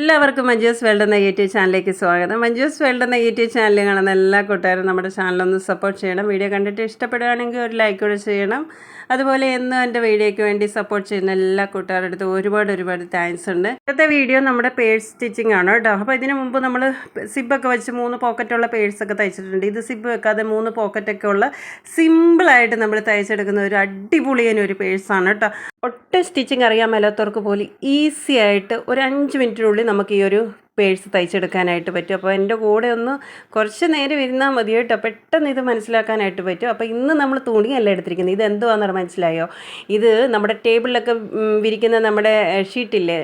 എല്ലാവർക്കും മഞ്ജുസ് വേൾഡ് എന്ന യൂട്യൂബ് ചാനലിലേക്ക് സ്വാഗതം. മഞ്ജുസ് വേൾഡ് എന്ന യൂട്യൂബ് ചാനൽ കാണുന്ന എല്ലാ കൂട്ടുകാരും നമ്മുടെ ചാനലൊന്ന് സപ്പോർട്ട് ചെയ്യണം. വീഡിയോ കണ്ടിട്ട് ഇഷ്ടപ്പെടുകയാണെങ്കിൽ ഒരു ലൈക്ക് കൂടെ ചെയ്യണം. അതുപോലെ എന്നും എന്റെ വീഡിയോയ്ക്ക് വേണ്ടി സപ്പോർട്ട് ചെയ്യുന്ന എല്ലാ കൂട്ടുകാരുടെ അടുത്ത് ഒരുപാട് ഒരുപാട് താങ്ക്സ് ഉണ്ട്. ഇന്നത്തെ വീഡിയോ നമ്മുടെ പേഴ്സ് സ്റ്റിച്ചിങ് ആണ് കേട്ടോ. അപ്പോൾ ഇതിനു മുമ്പ് നമ്മൾ സിബൊക്കെ വെച്ച് മൂന്ന് പോക്കറ്റുള്ള പേഴ്സൊക്കെ തയ്ച്ചിട്ടുണ്ട്. ഇത് സിബ് വെക്കാതെ മൂന്ന് പോക്കറ്റൊക്കെ ഉള്ള സിമ്പിളായിട്ട് നമ്മൾ തയ്ച്ചെടുക്കുന്ന ഒരു അടിപൊളിയൻ ഒരു പേഴ്സാണ് കേട്ടോ. ഒട്ടും സ്റ്റിച്ചിങ് അറിയാൻ മേലാത്തവർക്ക് പോലും ഈസി ആയിട്ട് ഒരു അഞ്ച് മിനിറ്റിനുള്ളിൽ നമുക്ക് ഈ ഒരു പേഴ്സ് തയ്ച്ചെടുക്കാനായിട്ട് പറ്റും. അപ്പോൾ എന്റെ കൂടെ ഒന്ന് കുറച്ച് നേരം ഇരുന്നാൽ മതി കേട്ടോ. പെട്ടെന്ന് ഇത് മനസ്സിലാക്കാനായിട്ട് പറ്റും. അപ്പോൾ ഇന്ന് നമ്മൾ തുണിയല്ല എടുത്തിരിക്കുന്നത്. ഇത് എന്തുവാണെന്ന് മനസ്സിലായോ? ഇത് നമ്മുടെ ടേബിളിലൊക്കെ വിരിക്കുന്ന നമ്മുടെ ഷീറ്റില്ലേ?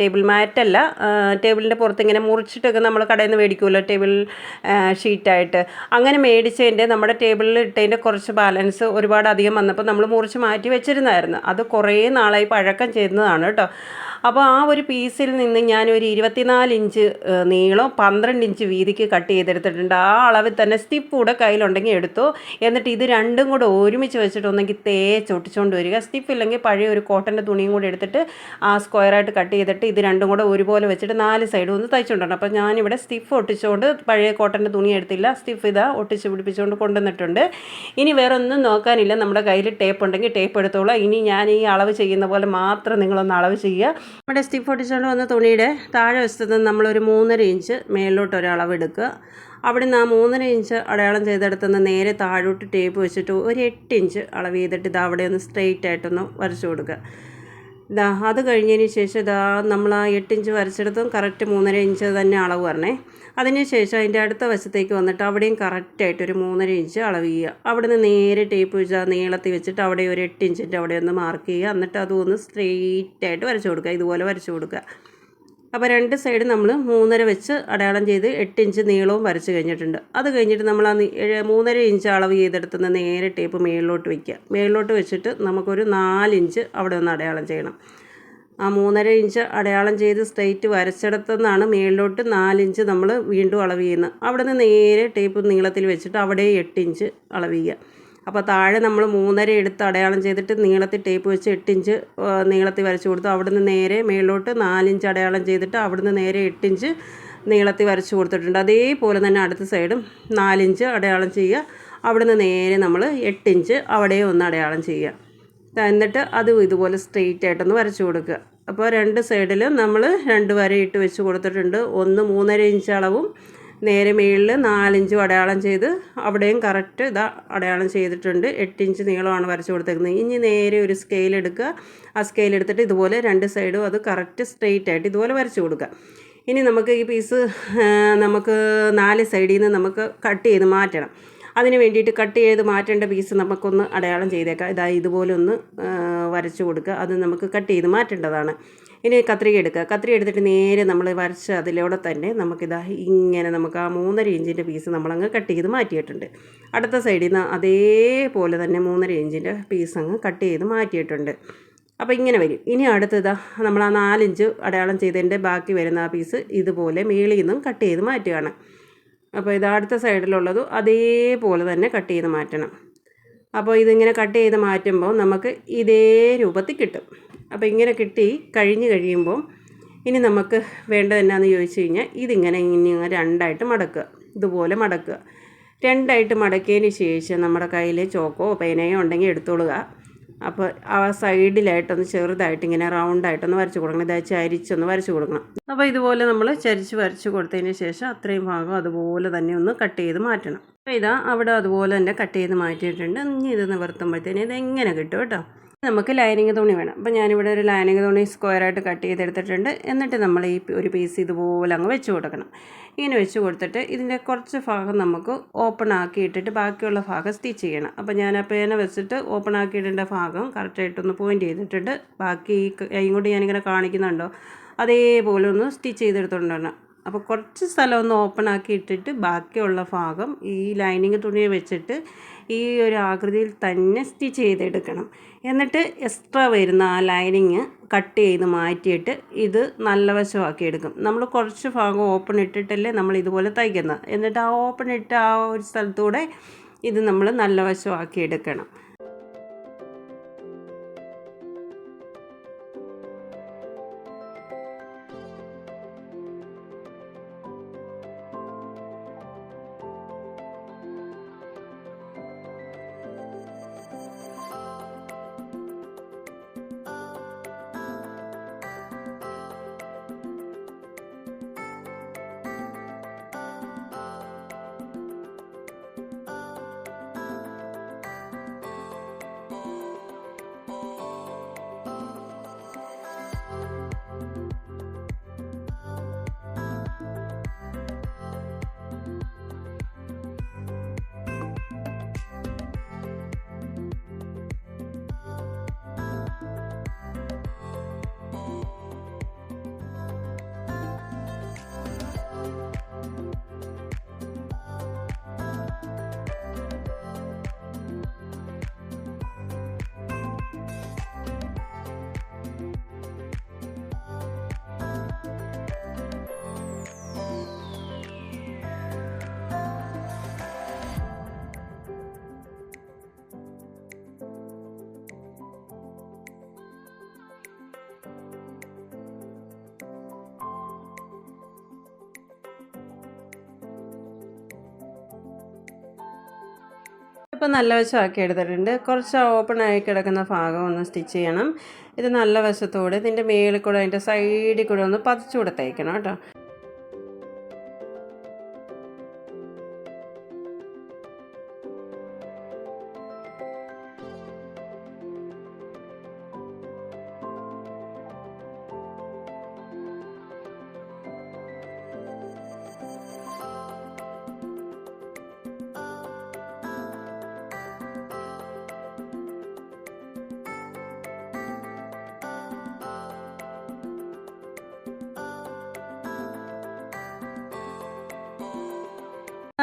ടേബിൾ മാറ്റല്ല. ടേബിളിന്റെ പുറത്ത് ഇങ്ങനെ മുറിച്ചിട്ടൊക്കെ നമ്മൾ കടയിൽ നിന്ന് മേടിക്കുമല്ലോ ടേബിൾ ഷീറ്റായിട്ട്. അങ്ങനെ മേടിച്ചതിന്റെ നമ്മുടെ ടേബിളിൽ ഇട്ടതിന്റെ കുറച്ച് ബാലൻസ് ഒരുപാട് അധികം വന്നപ്പോൾ നമ്മൾ മുറിച്ച് മാറ്റി വെച്ചിരുന്നായിരുന്നു. അത് കുറേ നാളായി പഴക്കം ചെയ്യുന്നതാണ് കേട്ടോ. അപ്പോൾ ആ ഒരു പീസിൽ നിന്ന് ഞാൻ ഒരു ഇരുപത്തിനാല് ഇഞ്ച് നീളം പന്ത്രണ്ട് ഇഞ്ച് വീതിക്ക് കട്ട് ചെയ്തെടുത്തിട്ടുണ്ട്. ആ അളവിൽ തന്നെ സ്റ്റിപ്പ് കൂടെ കയ്യിലുണ്ടെങ്കിൽ എടുത്തു. എന്നിട്ട് ഇത് രണ്ടും കൂടെ ഒരുമിച്ച് വെച്ചിട്ട് ഒന്നെങ്കിൽ തേച്ച് ഒട്ടിച്ചുകൊണ്ട് വരിക. സ്റ്റിപ്പ് ഇല്ലെങ്കിൽ പഴയ ഒരു കോട്ടന്റെ തുണിയും കൂടെ എടുത്തിട്ട് ആ സ്ക്വയറായിട്ട് കട്ട് ചെയ്തിട്ട് ഇത് രണ്ടും കൂടെ ഒരുപോലെ വെച്ചിട്ട് നാല് സൈഡും ഒന്ന് തയ്ച്ചുകൊണ്ടാണ് അപ്പോൾ ഞാനിവിടെ സ്റ്റിഫ് ഒട്ടിച്ചുകൊണ്ട് പഴയ കോട്ടന്റെ തുണി എടുത്തില്ല. സ്റ്റിഫ് ഇതാ ഒട്ടിച്ച് പിടിപ്പിച്ചുകൊണ്ട് കൊണ്ടുവന്നിട്ടുണ്ട്. ഇനി വേറെ ഒന്നും നോക്കാനില്ല. നമ്മുടെ കയ്യിൽ ടേപ്പ് ഉണ്ടെങ്കിൽ ടേപ്പ് എടുത്തോളാം. ഇനി ഞാൻ ഈ അളവ് ചെയ്യുന്ന പോലെ മാത്രം നിങ്ങളൊന്ന് അളവ് ചെയ്യുക. നമ്മുടെ സ്റ്റിഫ് ഒട്ടിച്ചുകൊണ്ട് വന്ന തുണിയുടെ താഴെ വശത്ത് നമ്മളൊരു മൂന്നര ഇഞ്ച് മേളിലോട്ട് ഒരളവ് എടുക്കുക. അവിടെ നിന്ന് ആ മൂന്നര ഇഞ്ച് അടയാളം ചെയ്തെടുത്തുനിന്ന് നേരെ താഴോട്ട് ടേപ്പ് വെച്ചിട്ട് ഒരു എട്ട് ഇഞ്ച് അളവ് ചെയ്തിട്ട് ഇത് അവിടെ ഒന്ന് സ്ട്രെയിറ്റ് ആയിട്ടൊന്ന് വരച്ചു കൊടുക്കുക. ഇതാ അത് കഴിഞ്ഞതിന് ശേഷം ഇതാ നമ്മൾ ആ എട്ട് ഇഞ്ച് വരച്ചെടുത്തും കറക്റ്റ് മൂന്നര ഇഞ്ച് തന്നെ അളവ് വരണേ. അതിന് ശേഷം അതിന്റെ അടുത്ത വശത്തേക്ക് വന്നിട്ട് അവിടെയും കറക്റ്റായിട്ട് ഒരു മൂന്നര ഇഞ്ച് അളവ് ചെയ്യുക. അവിടെ നിന്ന് നേരെ ടേപ്പ് വെച്ച് നീളത്തിൽ വെച്ചിട്ട് അവിടെ ഒരു എട്ട് ഇഞ്ചിന്റെ അവിടെ ഒന്ന് മാർക്ക് ചെയ്യുക. എന്നിട്ട് അതും ഒന്ന് സ്ട്രെയിറ്റ് ആയിട്ട് വരച്ചു കൊടുക്കുക. ഇതുപോലെ വരച്ചു കൊടുക്കുക. അപ്പോൾ രണ്ട് സൈഡ് നമ്മൾ മൂന്നര വെച്ച് അടയാളം ചെയ്ത് എട്ട് ഇഞ്ച് നീളവും വരച്ച് കഴിഞ്ഞിട്ടുണ്ട്. അത് കഴിഞ്ഞിട്ട് നമ്മൾ ആ മൂന്നര ഇഞ്ച് അളവ് ചെയ്തെടുത്തുനിന്ന് നേരെ ടേപ്പ് മേളിലോട്ട് വയ്ക്കുക. മേളിലോട്ട് വെച്ചിട്ട് നമുക്കൊരു നാലിഞ്ച് അവിടെ ഒന്ന് അടയാളം ചെയ്യണം. ആ മൂന്നര ഇഞ്ച് അടയാളം ചെയ്ത് സ്ട്രെയിറ്റ് വരച്ചെടുത്തെന്നാണ് മേളിലോട്ട് നാലിഞ്ച് നമ്മൾ വീണ്ടും അളവ് ചെയ്യുന്നത്. അവിടെ നിന്ന് നേരെ ടേപ്പ് നീളത്തിൽ വെച്ചിട്ട് അവിടെ എട്ട് ഇഞ്ച് അളവ് ചെയ്യുക. അപ്പോൾ താഴെ നമ്മൾ മൂന്നര എടുത്ത് അടയാളം ചെയ്തിട്ട് നീളത്തിൽ ടേപ്പ് വെച്ച് എട്ട് ഇഞ്ച് നീളത്തിൽ വരച്ചു കൊടുത്തു. അവിടെ നിന്ന് നേരെ മേളിലോട്ട് നാലിഞ്ച് അടയാളം ചെയ്തിട്ട് അവിടെ നിന്ന് നേരെ എട്ട് ഇഞ്ച് നീളത്തിൽ വരച്ച് കൊടുത്തിട്ടുണ്ട്. അതേപോലെ തന്നെ അടുത്ത സൈഡും നാലിഞ്ച് അടയാളം ചെയ്യുക. അവിടെ നിന്ന് നേരെ നമ്മൾ എട്ട് ഇഞ്ച് അവിടെ ഒന്ന് അടയാളം ചെയ്യുക. എന്നിട്ട് അതും ഇതുപോലെ സ്ട്രെയിറ്റ് ആയിട്ടൊന്ന് വരച്ചു കൊടുക്കുക. അപ്പോൾ രണ്ട് സൈഡിലും നമ്മൾ രണ്ട് വര ഇട്ട് വെച്ച് കൊടുത്തിട്ടുണ്ട്. ഒന്ന് മൂന്നര ഇഞ്ച് അളവും നേരെ മുകളിൽ നാലിഞ്ച് അടയാളം ചെയ്ത് അവിടെയും കറക്റ്റ് ഇതാ അടയാളം ചെയ്തിട്ടുണ്ട്. എട്ട് ഇഞ്ച് നീളമാണ് വരച്ചു കൊടുത്തേക്കുന്നത്. ഇനി നേരെ ഒരു സ്കെയിൽ എടുക്കുക. ആ സ്കെയിൽ എടുത്തിട്ട് ഇതുപോലെ രണ്ട് സൈഡും അത് കറക്റ്റ് സ്ട്രെയിറ്റ് ആയിട്ട് ഇതുപോലെ വരച്ചു കൊടുക്കുക. ഇനി നമുക്ക് ഈ പീസ് നമുക്ക് നാല് സൈഡിൽ നിന്ന് നമുക്ക് കട്ട് ചെയ്ത് മാറ്റണം. അതിന് വേണ്ടിയിട്ട് കട്ട് ചെയ്ത് മാറ്റേണ്ട പീസ് നമുക്കൊന്ന് അടയാളം ചെയ്തേക്കാം. ഇതാ ഇതുപോലെ ഒന്ന് വരച്ചു കൊടുക്കുക. അത് നമുക്ക് കട്ട് ചെയ്ത് മാറ്റേണ്ടതാണ്. ഇനി കത്രിക എടുക്കുക. കത്രിക എടുത്തിട്ട് നേരെ നമ്മൾ വരച്ച് അതിലൂടെ തന്നെ നമുക്കിതാ ഇങ്ങനെ നമുക്ക് ആ മൂന്നര ഇഞ്ചിന്റെ പീസ് നമ്മളങ്ങ് കട്ട് ചെയ്ത് മാറ്റിയിട്ടുണ്ട്. അടുത്ത സൈഡിൽ നിന്ന് അതേപോലെ തന്നെ മൂന്നര ഇഞ്ചിന്റെ പീസ് അങ്ങ് കട്ട് ചെയ്ത് മാറ്റിയിട്ടുണ്ട്. അപ്പോൾ ഇങ്ങനെ വരും. ഇനി അടുത്തതാ നമ്മൾ ആ നാലിഞ്ച് അടയാളം ചെയ്തതിന്റെ ബാക്കി വരുന്ന ആ പീസ് ഇതുപോലെ മേളിൽ നിന്നും കട്ട് ചെയ്ത് മാറ്റുകയാണ്. അപ്പോൾ ഇത് അടുത്ത സൈഡിലുള്ളതും അതേപോലെ തന്നെ കട്ട് ചെയ്ത് മാറ്റണം. അപ്പോൾ ഇതിങ്ങനെ കട്ട് ചെയ്ത് മാറ്റുമ്പോൾ നമുക്ക് ഇതേ രൂപത്തിൽ കിട്ടും. അപ്പോൾ ഇങ്ങനെ കിട്ടി കഴിഞ്ഞ് കഴിയുമ്പോൾ ഇനി നമുക്ക് വേണ്ടത് എന്നാന്ന് ചോദിച്ചു കഴിഞ്ഞാൽ ഇതിങ്ങനെ ഇങ്ങനെ രണ്ടായിട്ട് മടക്കുക. ഇതുപോലെ മടക്കുക. രണ്ടായിട്ട് മടക്കിയതിന് ശേഷം നമ്മുടെ കയ്യിൽ ചോക്കോ പേനയോ ഉണ്ടെങ്കിൽ എടുത്തോളുക. അപ്പോൾ ആ സൈഡിലായിട്ടൊന്ന് ചെറുതായിട്ട് ഇങ്ങനെ റൗണ്ടായിട്ടൊന്ന് വരച്ച് കൊടുക്കണം. ഇതാ ചരിച്ചൊന്ന് വരച്ച് കൊടുക്കണം. അപ്പോൾ ഇതുപോലെ നമ്മൾ ചരിച്ച് വരച്ച് കൊടുത്തതിന് ശേഷം അത്രയും ഭാഗം അതുപോലെ തന്നെ ഒന്ന് കട്ട് ചെയ്ത് മാറ്റണം. അപ്പോൾ ഇതാ അവിടെ അതുപോലെ തന്നെ കട്ട് ചെയ്ത് മാറ്റിയിട്ടുണ്ട്. ഇനി ഇത് നിവർത്തുമ്പോഴത്തേന് ഇത് എങ്ങനെ കിട്ടും കേട്ടോ? നമുക്ക് ലൈനിങ് തുണി വേണം. അപ്പോൾ ഞാനിവിടെ ഒരു ലൈനിങ് തുണി സ്ക്വയറായിട്ട് കട്ട് ചെയ്തെടുത്തിട്ടുണ്ട്. എന്നിട്ട് നമ്മൾ ഈ ഒരു പീസ് ഇതുപോലെ അങ്ങ് വെച്ച് കൊടുക്കണം. ഇങ്ങനെ വെച്ച് കൊടുത്തിട്ട് ഇതിന്റെ കുറച്ച് ഭാഗം നമുക്ക് ഓപ്പൺ ആക്കി ഇട്ടിട്ട് ബാക്കിയുള്ള ഭാഗം സ്റ്റിച്ച് ചെയ്യണം. അപ്പോൾ ഞാൻ ആ പേന വെച്ചിട്ട് ഓപ്പൺ ആക്കി ഭാഗം കറക്റ്റായിട്ടൊന്ന് പോയിന്റ് ചെയ്തിട്ടുണ്ട്. ബാക്കി കൊണ്ട് ഞാനിങ്ങനെ കാണിക്കുന്നുണ്ടോ? അതേപോലെ ഒന്ന് സ്റ്റിച്ച് ചെയ്തെടുത്തോണ്ടാണ് അപ്പോൾ കുറച്ച് സ്ഥലം ഒന്ന് ഓപ്പൺ ആക്കി ഇട്ടിട്ട് ബാക്കിയുള്ള ഭാഗം ഈ ലൈനിങ് തുണിയെ വെച്ചിട്ട് ഈ ഒരു ആകൃതിയിൽ തന്നെ സ്റ്റിച്ച് ചെയ്തെടുക്കണം. എന്നിട്ട് എക്സ്ട്രാ വരുന്ന ആ ലൈനിങ് കട്ട് ചെയ്ത് മാറ്റിയിട്ട് ഇത് നല്ല വശമാക്കി എടുക്കും നമ്മൾ കുറച്ച് ഭാഗം ഓപ്പൺ ഇട്ടിട്ടല്ലേ നമ്മൾ ഇതുപോലെ തയ്ക്കുന്നത്. എന്നിട്ട് ആ ഓപ്പൺ ഇട്ട് ആ ഒരു സ്ഥലത്തൂടെ ഇത് നമ്മൾ നല്ല വശമാക്കി എടുക്കണം അപ്പോൾ നല്ല വശമാക്കി എടുത്തിട്ടുണ്ട്. കുറച്ച് ഓപ്പൺ ആയി കിടക്കുന്ന ഭാഗം ഒന്ന് സ്റ്റിച്ച് ചെയ്യണം. ഇത് നല്ല വശത്തോടെ ഇതിന്റെ മേളിൽ കൂടെ അതിന്റെ സൈഡിൽ കൂടെ ഒന്ന് പതിച്ചു തയ്ക്കണം കേട്ടോ.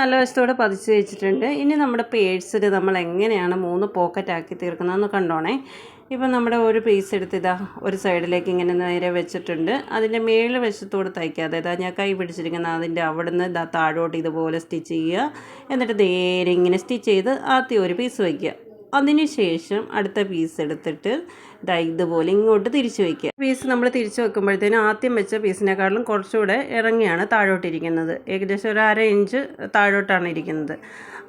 നല്ല വശത്തോടെ പതിച്ച് വെച്ചിട്ടുണ്ട്. ഇനി നമ്മുടെ പേഴ്സിൽ നമ്മൾ എങ്ങനെയാണ് മൂന്ന് പോക്കറ്റ് ആക്കി തീർക്കുന്നതെന്ന് കണ്ടോണേ. ഇപ്പം നമ്മുടെ ഒരു പീസ് എടുത്ത് ഇതാ ഒരു സൈഡിലേക്ക് ഇങ്ങനെ നേരെ വെച്ചിട്ടുണ്ട്. അതിന്റെ മേളിൽ വശത്തോട് തയ്ക്കാതെ ഇതാ ഞാൻ കൈ പിടിച്ചിരിക്കുന്ന അതിന്റെ അവിടുന്ന് ഇതാ താഴോട്ട് ഇതുപോലെ സ്റ്റിച്ച് ചെയ്യുക. എന്നിട്ട് നേരെ ഇങ്ങനെ സ്റ്റിച്ച് ചെയ്ത് ആദ്യം ഒരു പീസ് വയ്ക്കുക അതിന് ശേഷം അടുത്ത പീസ് എടുത്തിട്ട് ദാ ഇതുപോലെ ഇങ്ങോട്ട് തിരിച്ചു വയ്ക്കുക പീസ് നമ്മൾ തിരിച്ചു വെക്കുമ്പോഴത്തേനും ആദ്യം വെച്ച പീസിനെക്കാളും കുറച്ചുകൂടെ ഇറങ്ങിയാണ് താഴോട്ടിരിക്കുന്നത്. ഏകദേശം ഒരു അര ഇഞ്ച് താഴോട്ടാണ് ഇരിക്കുന്നത്.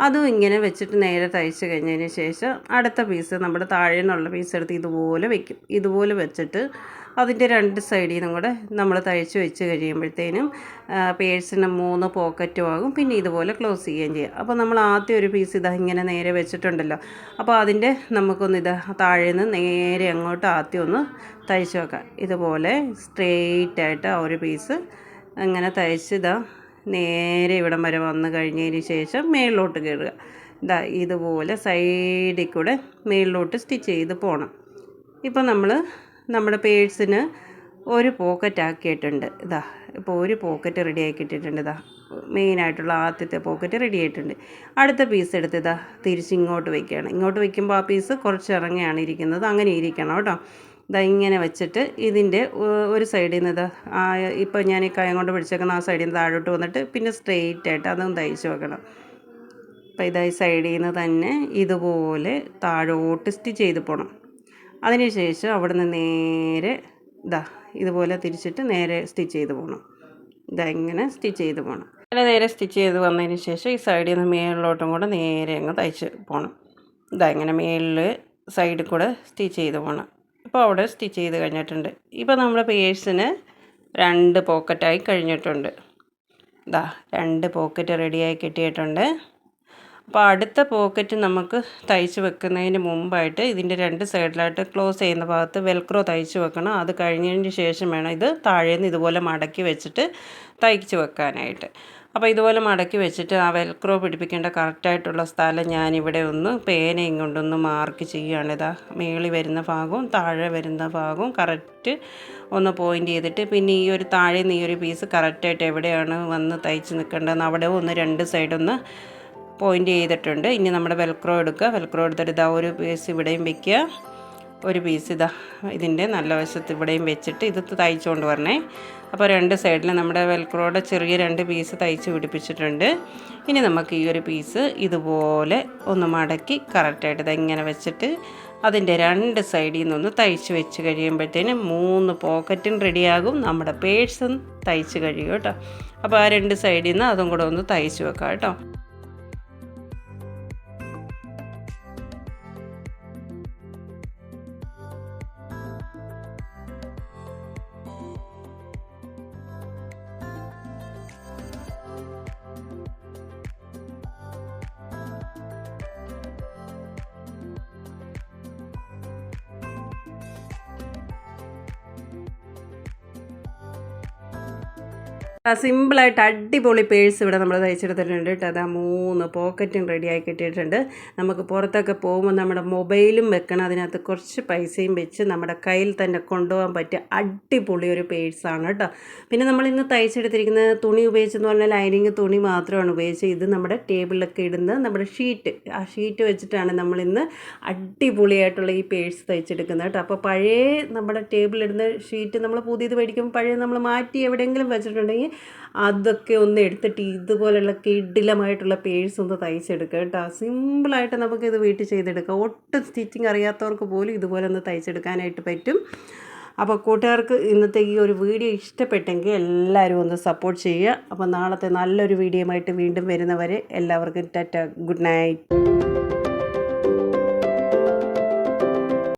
അതും ഇങ്ങനെ വെച്ചിട്ട് നേരെ തയ്ച്ച് കഴിഞ്ഞതിന് ശേഷം അടുത്ത പീസ് നമ്മുടെ താഴെ നിന്നുള്ള പീസ് എടുത്ത് ഇതുപോലെ വെക്കും. ഇതുപോലെ വെച്ചിട്ട് അതിന്റെ രണ്ട് സൈഡിൽ നിന്നും കൂടെ നമ്മൾ തയ്ച്ച് വെച്ച് കഴിയുമ്പോഴത്തേനും പേഴ്സിന് മൂന്ന് പോക്കറ്റും ആകും. പിന്നെ ഇതുപോലെ ക്ലോസ് ചെയ്യുകയും ചെയ്യാം. അപ്പോൾ നമ്മൾ ആദ്യം ഒരു പീസ് ഇതാ ഇങ്ങനെ നേരെ വെച്ചിട്ടുണ്ടല്ലോ. അപ്പോൾ അതിന്റെ നമുക്കൊന്ന് ഇത് താഴെ നിന്ന് നേരെ അങ്ങോട്ട് ആദ്യം ഒന്ന് തയ്ച്ച് വെക്കാം. ഇതുപോലെ സ്ട്രെയിറ്റ് ആയിട്ട് ആ ഒരു പീസ് അങ്ങനെ തയ്ച്ച് ഇതാ നേരെ ഇവിടം വരെ വന്നു കഴിഞ്ഞതിന് ശേഷം മേളിലോട്ട് കയറുക. ഇതാ ഇതുപോലെ സൈഡിൽ കൂടെ മേളിലോട്ട് സ്റ്റിച്ച് ചെയ്ത് പോകണം ഇപ്പം നമ്മൾ നമ്മുടെ പേഴ്സിന് ഒരു പോക്കറ്റ് ആക്കിയിട്ടുണ്ട് ഇതാ ഇപ്പോൾ ഒരു പോക്കറ്റ് റെഡി ആക്കിയിട്ടിട്ടുണ്ട് ഇതാ മെയിനായിട്ടുള്ള ആദ്യത്തെ പോക്കറ്റ് റെഡി ആയിട്ടുണ്ട് അടുത്ത പീസ് എടുത്ത് ഇതാ തിരിച്ച് ഇങ്ങോട്ട് വയ്ക്കുകയാണ് ഇങ്ങോട്ട് വയ്ക്കുമ്പോൾ ആ പീസ് കുറച്ച് ഇറങ്ങിയാണ് ഇരിക്കുന്നത്. അങ്ങനെ ഇരിക്കണം കേട്ടോ. ഇതാ ഇങ്ങനെ വെച്ചിട്ട് ഇതിന്റെ ഒരു സൈഡിൽ നിന്ന് ഇതാ ഇപ്പോൾ ഞാൻ ഈ കൈ കൊണ്ട് പിടിച്ചേക്കുന്ന ആ സൈഡിൽ നിന്ന് താഴോട്ട് വന്നിട്ട് പിന്നെ സ്ട്രെയിറ്റ് ആയിട്ട് അതൊന്ന് തയ്ച്ച് വെക്കണം. അപ്പോൾ ഇതായി സൈഡിൽ നിന്ന് തന്നെ ഇതുപോലെ താഴോട്ട് സ്റ്റിച്ച് ചെയ്ത് പോകണം അതിനുശേഷം അവിടെ നിന്ന് നേരെ ഇതാ ഇതുപോലെ തിരിച്ചിട്ട് നേരെ സ്റ്റിച്ച് ചെയ്ത് പോകണം ഇതാ ഇങ്ങനെ സ്റ്റിച്ച് ചെയ്ത് പോകണം അങ്ങനെ നേരെ സ്റ്റിച്ച് ചെയ്ത് വന്നതിന് ശേഷം ഈ സൈഡിൽ നിന്ന് മേളിലോട്ടും കൂടെ നേരെ അങ്ങ് തയ്ച്ച് പോകണം ഇതാ ഇങ്ങനെ മേളിൽ സൈഡിൽ കൂടെ സ്റ്റിച്ച് ചെയ്ത് പോകണം ഇപ്പോൾ അവിടെ സ്റ്റിച്ച് ചെയ്ത് കഴിഞ്ഞിട്ടുണ്ട്. ഇപ്പോൾ നമ്മുടെ പേഴ്സിന് രണ്ട് പോക്കറ്റായി കഴിഞ്ഞിട്ടുണ്ട്. ഇതാ രണ്ട് പോക്കറ്റ് റെഡിയായി കിട്ടിയിട്ടുണ്ട്. അപ്പോൾ അടുത്ത പോക്കറ്റ് നമുക്ക് തയ്ച്ച് വെക്കുന്നതിന് മുമ്പായിട്ട് ഇതിന്റെ രണ്ട് സൈഡിലായിട്ട് ക്ലോസ് ചെയ്യുന്ന ഭാഗത്ത് വെൽക്രോ തയ്ച്ച് വെക്കണം. അത് കഴിഞ്ഞതിന് ശേഷം വേണം ഇത് താഴേന്ന് ഇതുപോലെ മടക്കി വെച്ചിട്ട് തയ്ച്ച് വെക്കാനായിട്ട്. അപ്പോൾ ഇതുപോലെ മടക്കി വെച്ചിട്ട് ആ വെൽക്രോ പിടിപ്പിക്കേണ്ട കറക്റ്റായിട്ടുള്ള സ്ഥലം ഞാനിവിടെ ഒന്ന് പേനയും കൊണ്ടൊന്ന് മാർക്ക് ചെയ്യുകയാണ്. ഇതാ മേളി വരുന്ന ഭാഗവും താഴെ വരുന്ന ഭാഗവും കറക്റ്റ് ഒന്ന് പോയിന്റ് ചെയ്തിട്ട് പിന്നെ ഈ ഒരു താഴെ നിന്ന് ഈ ഒരു പീസ് കറക്റ്റായിട്ട് എവിടെയാണ് വന്ന് തയ്ച്ച് നിൽക്കേണ്ടതെന്ന് അവിടെ ഒന്ന് രണ്ട് സൈഡൊന്ന് പോയിന്റ് ചെയ്തിട്ടുണ്ട്. ഇനി നമ്മുടെ വെൽക്രോ എടുക്കുക. വെൽക്രോ എടുത്തിട്ട് ഇതാ ഒരു പീസ് ഇവിടെയും വെക്കുക. ഒരു പീസ് ഇതാ ഇതിന്റെ നല്ല വശത്ത് ഇവിടെയും വെച്ചിട്ട് ഇത് തയ്ച്ചുകൊണ്ട് വരണേ. അപ്പോൾ രണ്ട് സൈഡിൽ നമ്മുടെ വെൽക്രോയുടെ ചെറിയ രണ്ട് പീസ് തയ്ച്ച് പിടിപ്പിച്ചിട്ടുണ്ട്. ഇനി നമുക്ക് ഈ ഒരു പീസ് ഇതുപോലെ ഒന്ന് മടക്കി കറക്റ്റായിട്ട് ഇതെങ്ങനെ വെച്ചിട്ട് അതിന്റെ രണ്ട് സൈഡിൽ നിന്നൊന്ന് തയ്ച്ച് വെച്ച് കഴിയുമ്പോഴത്തേനും മൂന്ന് പോക്കറ്റും റെഡിയാകും നമ്മുടെ പേഴ്സും തയ്ച്ച് കഴിയും കേട്ടോ. അപ്പോൾ ആ രണ്ട് സൈഡിൽ നിന്ന് അതും കൂടെ ഒന്ന് തയ്ച്ച് വെക്കാം കേട്ടോ. സിമ്പിളായിട്ട് അടിപൊളി പേഴ്സ് ഇവിടെ നമ്മൾ തയ്ച്ചെടുത്തിട്ടുണ്ട് കേട്ടോ. അതാ മൂന്ന് പോക്കറ്റും റെഡിയായി കിട്ടിയിട്ടുണ്ട്. നമുക്ക് പുറത്തൊക്കെ പോകുമ്പോൾ നമ്മുടെ മൊബൈലും വെക്കണം. അതിനകത്ത് കുറച്ച് പൈസയും വെച്ച് നമ്മുടെ കയ്യിൽ തന്നെ കൊണ്ടുപോകാൻ പറ്റിയ അടിപൊളി ഒരു പേഴ്സാണ് കേട്ടോ. പിന്നെ നമ്മൾ ഇന്ന് തയ്ച്ചെടുത്തിരിക്കുന്ന തുണി ഉപയോഗിച്ചെന്ന് പറഞ്ഞാൽ ലൈനിങ് തുണി മാത്രമാണ് ഉപയോഗിച്ചത്. ഇത് നമ്മുടെ ടേബിളിലൊക്കെ ഇടുന്ന നമ്മുടെ ഷീറ്റ്. ആ ഷീറ്റ് വെച്ചിട്ടാണ് നമ്മൾ നമ്മളിന്ന് അടിപൊളിയായിട്ടുള്ള ഈ പേഴ്സ് തയ്ച്ചെടുക്കുന്നത് കേട്ടോ. അപ്പോൾ പഴയ നമ്മുടെ ടേബിളിടുന്ന ഷീറ്റ് നമ്മൾ പുതിയത് മേടിക്കുമ്പോൾ പഴയ നമ്മൾ മാറ്റി എവിടെയെങ്കിലും വെച്ചിട്ടുണ്ടെങ്കിൽ അതൊക്കെ ഒന്ന് എടുത്തിട്ട് ഇതുപോലെയുള്ള കിഡിലമായിട്ടുള്ള പേഴ്സ് ഒന്ന് തയ്ച്ചെടുക്കുക കേട്ടോ. സിമ്പിളായിട്ട് നമുക്കിത് വീട്ടിൽ ചെയ്തെടുക്കാം. ഒട്ടും സ്റ്റിച്ചിങ് അറിയാത്തവർക്ക് പോലും ഇതുപോലെ ഒന്ന് തയ്ച്ചെടുക്കാനായിട്ട് പറ്റും. അപ്പോൾ കൂട്ടുകാർക്ക് ഇന്നത്തെ ഈ ഒരു വീഡിയോ ഇഷ്ടപ്പെട്ടെങ്കിൽ എല്ലാവരും ഒന്ന് സപ്പോർട്ട് ചെയ്യുക. അപ്പോൾ നാളത്തെ നല്ലൊരു വീഡിയോ ആയിട്ട് വീണ്ടും വരുന്നവരെ എല്ലാവർക്കും ടാറ്റ. Good night.